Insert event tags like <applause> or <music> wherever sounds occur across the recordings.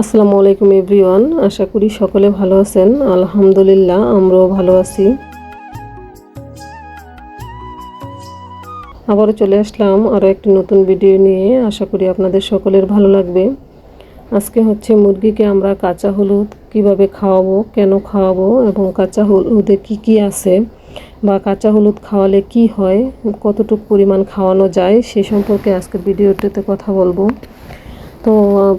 আসসালামু আলাইকুম এভরিওয়ান, আশা করি সকলে ভালো আছেন। আলহামদুলিল্লাহ, আমরাও ভালো আছি। আবারও চলে আসলাম আরও একটি নতুন ভিডিও নিয়ে। আশা করি আপনাদের সকলের ভালো লাগবে। আজকে হচ্ছে মুরগিকে আমরা কাঁচা হলুদ কীভাবে খাওয়াবো, কেন খাওয়াবো এবং কাঁচা হলুদে কি কি আছে বা কাঁচা হলুদ খাওয়ালে কি হয়, কতটুকু পরিমাণ খাওয়ানো যায় সে সম্পর্কে আজকের ভিডিওটিতে কথা বলব। তো,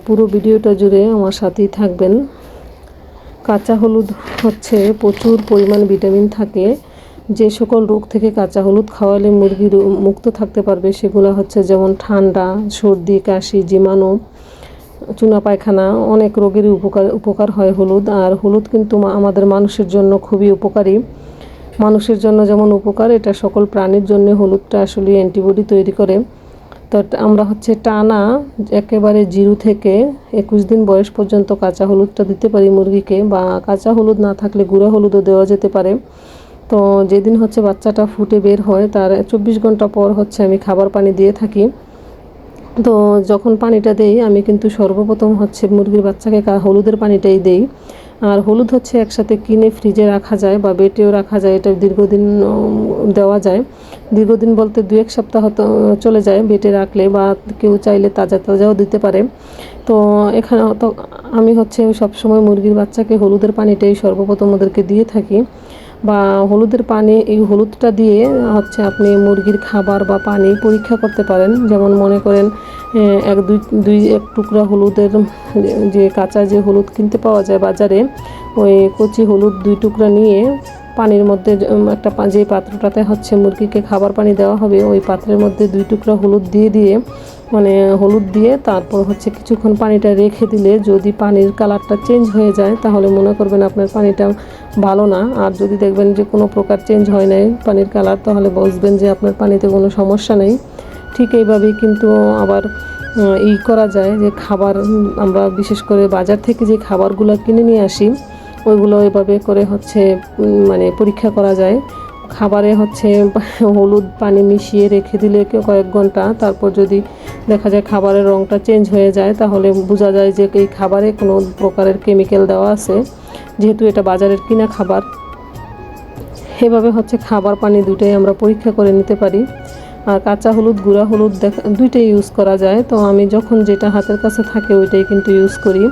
পুরো ভিডিওটা জুড়ে আমার সাথেই থাকবেন। কাঁচা হলুদ হচ্ছে, প্রচুর পরিমাণ ভিটামিন থাকে। যে সকল রোগ থেকে কাঁচা হলুদ খাওয়ালে মুরগি মুক্ত থাকতে পারবে, সেগুলো হচ্ছে যেমন ঠান্ডা, সর্দি, কাশি, জীবাণু, চুনা পায়খানা, অনেক রোগেরই উপকার উপকার হয় হলুদ। আর হলুদ কিন্তু আমাদের মানুষের জন্য খুবই উপকারী। মানুষের জন্য যেমন উপকার, এটা সকল প্রাণীর জন্য হলুদটা আসলে অ্যান্টিবডি তৈরি করে। তো আমরা হচ্ছে টানা একেবারে জিরো থেকে একুশ দিন বয়স পর্যন্ত কাঁচা হলুদটা দিতে পারি মুরগিকে বা কাঁচা হলুদ না থাকলে গুঁড়া হলুদও দেওয়া যেতে পারে। তো যেদিন হচ্ছে বাচ্চাটা ফুটে বের হয় তার চব্বিশ ঘণ্টা পর হচ্ছে আমি খাবার পানি দিয়ে থাকি। তো যখন পানিটা দেই আমি কিন্তু সর্বপ্রথম হচ্ছে মুরগির বাচ্চাকে হলুদের পানিটাই দেই। আর হলুদ হচ্ছে একসাথে কিনে ফ্রিজে রাখা যায় বা বেটেও রাখা যায়, এটা দীর্ঘদিন দেওয়া যায়। দীর্ঘদিন বলতে দু এক সপ্তাহ তো চলে যায় বেটে রাখলে বা কেউ চাইলে তাজা তাজাও দিতে পারে। তো, এখানে তো আমি হচ্ছে সবসময় মুরগির বাচ্চাকে হলুদের পানিটাই সর্বপ্রথম ওদেরকে দিয়ে থাকি। বা হলুদের পানি, এই হলুদটা দিয়ে হচ্ছে আপনি মুরগির খাবার বা পানি পরীক্ষা করতে পারেন। যেমন মনে করেন এক দুই দুই এক টুকরা হলুদের যে কাঁচা যে হলুদ কিনতে পাওয়া যায় বাজারে, ওই কচি হলুদ দুই টুকরা নিয়ে পানির মধ্যে একটা যে পাত্রটাতে হচ্ছে মুরগিকে খাবার পানি দেওয়া হবে, ওই পাত্রের মধ্যে দুই টুকরা হলুদ দিয়ে দিয়ে মানে হলুদ দিয়ে তারপর হচ্ছে কিছুক্ষণ পানিটা রেখে দিলে যদি পানির কালারটা চেঞ্জ হয়ে যায়, তাহলে মনে করবেন আপনার পানিটা ভালো না। আর যদি দেখবেন যে কোনো প্রকার চেঞ্জ হয় নাই পানির কালার, তাহলে বুঝবেন যে আপনার পানিতে কোনো সমস্যা নেই। ঠিক এইভাবেই কিন্তু আবার উম, ই করা যায় যে খাবার আমরা বিশেষ করে বাজার থেকে যে খাবারগুলো কিনে নিয়ে আসি ওইগুলো এভাবে করে হচ্ছে মানে পরীক্ষা করা যায়। খাবারে হচ্ছে <laughs> হলুদ পানি মিশিয়ে রেখে দিলে কয়েক ঘণ্টা তারপর যদি দেখা যায় খাবারের রঙটা চেঞ্জ হয়ে যায় তাহলে বোঝা যায় যে এই খাবারে কোনো প্রকারের কেমিক্যাল দেওয়া আছে যেহেতু এটা বাজারের কিনা খাবার। এভাবে হচ্ছে খাবার পানি দুটোই আমরা পরীক্ষা করে নিতে পারি। আর কাঁচা হলুদ, গুঁড়া হলুদ দেখা, দুইটাই ইউজ করা যায়। তো আমি যখন যেটা হাতের কাছে থাকে, ওইটাই কিন্তু ইউজ করি।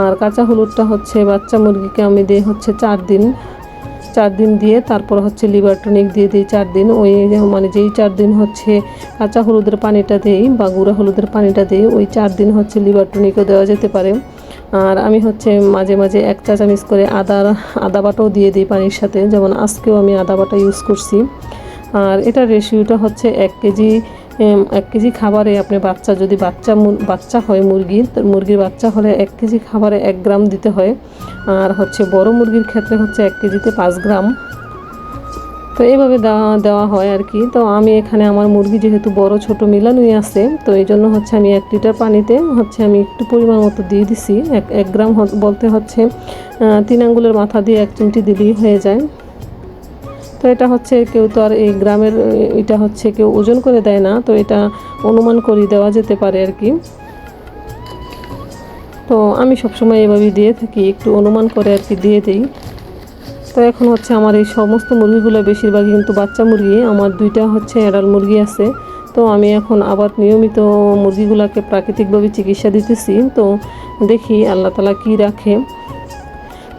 আর কাঁচা হলুদটা হচ্ছে বাচ্চা মুরগিকে আমি দিই হচ্ছে চার দিন। চার দিন দিয়ে তারপর হচ্ছে লিভার টনিক দিয়ে দিই চার দিন। ওই মানে যেই চার দিন হচ্ছে কাঁচা হলুদের পানিটা দিই বা গুঁড়া হলুদের পানিটা দিই, ওই চার দিন হচ্ছে লিভার টনিকও দেওয়া যেতে পারে। আর আমি হচ্ছে মাঝে মাঝে এক চা চামচ করে আদার আদা বাটাও দিয়ে দিই পানির সাথে। যেমন আজকেও আমি আদা বাটা ইউজ করছি। আর এটার রেশিওটা হচ্ছে এক কেজি এক কেজি খাবারে আপনি বাচ্চা, যদি বাচ্চা বাচ্চা হয় মুরগির তো মুরগির বাচ্চা হলে এক কেজি খাবারে এক গ্রাম দিতে হয়। আর হচ্ছে বড় মুরগির ক্ষেত্রে হচ্ছে এক কেজিতে পাঁচ গ্রাম। তো এইভাবে দেওয়া দেওয়া হয় আর কি। তো আমি এখানে আমার মুরগি যেহেতু বড়, ছোট মিলানোই আছে, তো এই জন্য হচ্ছে আমি এক লিটার পানিতে হচ্ছে আমি একটু পরিমাণ মতো দিয়ে দিছি। এক এক গ্রাম বলতে হচ্ছে তিন আঙ্গুলের মাথা দিয়ে এক চিমটি দিলেই হয়ে যায়। তো এটা হচ্ছে কেউ তো আর এই গ্রামের, এটা হচ্ছে কেউ ওজন করে দেয় না, তো এটা অনুমান করে দেওয়া যেতে পারে আর কি। তো আমি সবসময় এভাবেই দিয়ে থাকি, একটু অনুমান করে আর কি দিয়ে দিই। তো এখন হচ্ছে আমার এই সমস্ত মুরগিগুলো বেশিরভাগই কিন্তু বাচ্চা মুরগি, আমার দুইটা হচ্ছে এড়াল মুরগি আছে। তো আমি এখন আবার নিয়মিত মুরগিগুলোকে প্রাকৃতিকভাবে চিকিৎসা দিতেছি, তো দেখি আল্লাহ তালা কী রাখে।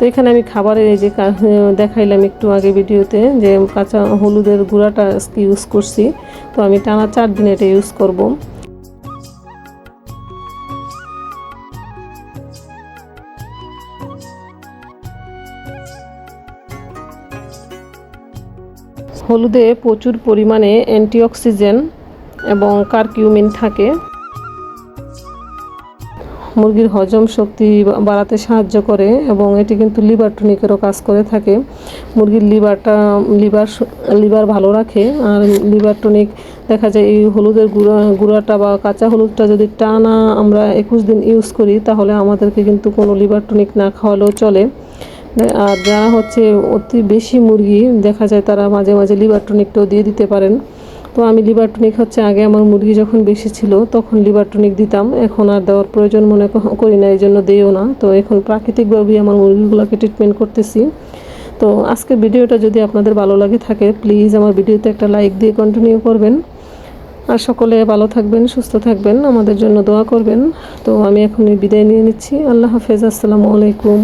এখানে আমি খাবারের এই যে দেখাইলাম একটু আগে ভিডিওতে যে কাঁচা হলুদের গুঁড়াটা আজকে ইউজ করছি। তো আমি টানা চার দিন এটা ইউজ করব। হলুদে প্রচুর পরিমাণে অ্যান্টিঅক্সিজেন এবং কার্কিউমিন থাকে। মুরগির হজম শক্তি বাড়াতে সাহায্য করে এবং এটি কিন্তু লিভার টনিকেরও কাজ করে থাকে। মুরগির লিভারটা, লিভার লিভার ভালো রাখে আর লিভার টনিক দেখা যায় এই হলুদের গুঁড়া, গুঁড়াটা বা কাঁচা হলুদটা যদি টানা আমরা একুশ দিন ইউজ করি, তাহলে আমাদেরকে কিন্তু কোনো লিভার টনিক না খাওয়ালেও চলে। আর যারা হচ্ছে অতি বেশি মুরগি, দেখা যায় তারা মাঝে মাঝে লিভার টনিকটাও দিয়ে দিতে পারেন। তো আমি লিভার টনিক হচ্ছে আগে আমার মুরগি যখন বেশি ছিল, তখন লিভার টনিক দিতাম। এখন আর দেওয়ার প্রয়োজন মনে করি না এই জন্য দিও না। তো এখন প্রাকৃতিকভাবেই আমার মুরগিগুলোকে ট্রিটমেন্ট করতেছি। তো আজকের ভিডিওটা যদি আপনাদের ভালো লাগে থাকে প্লিজ আমার ভিডিওতে একটা লাইক দিয়ে কন্টিনিউ করবেন। আর সকলে ভালো থাকবেন, সুস্থ থাকবেন, আমাদের জন্য দোয়া করবেন। তো আমি এখন বিদায় নিয়ে নিচ্ছি। আল্লাহ হাফেজ, আসসালামু আলাইকুম।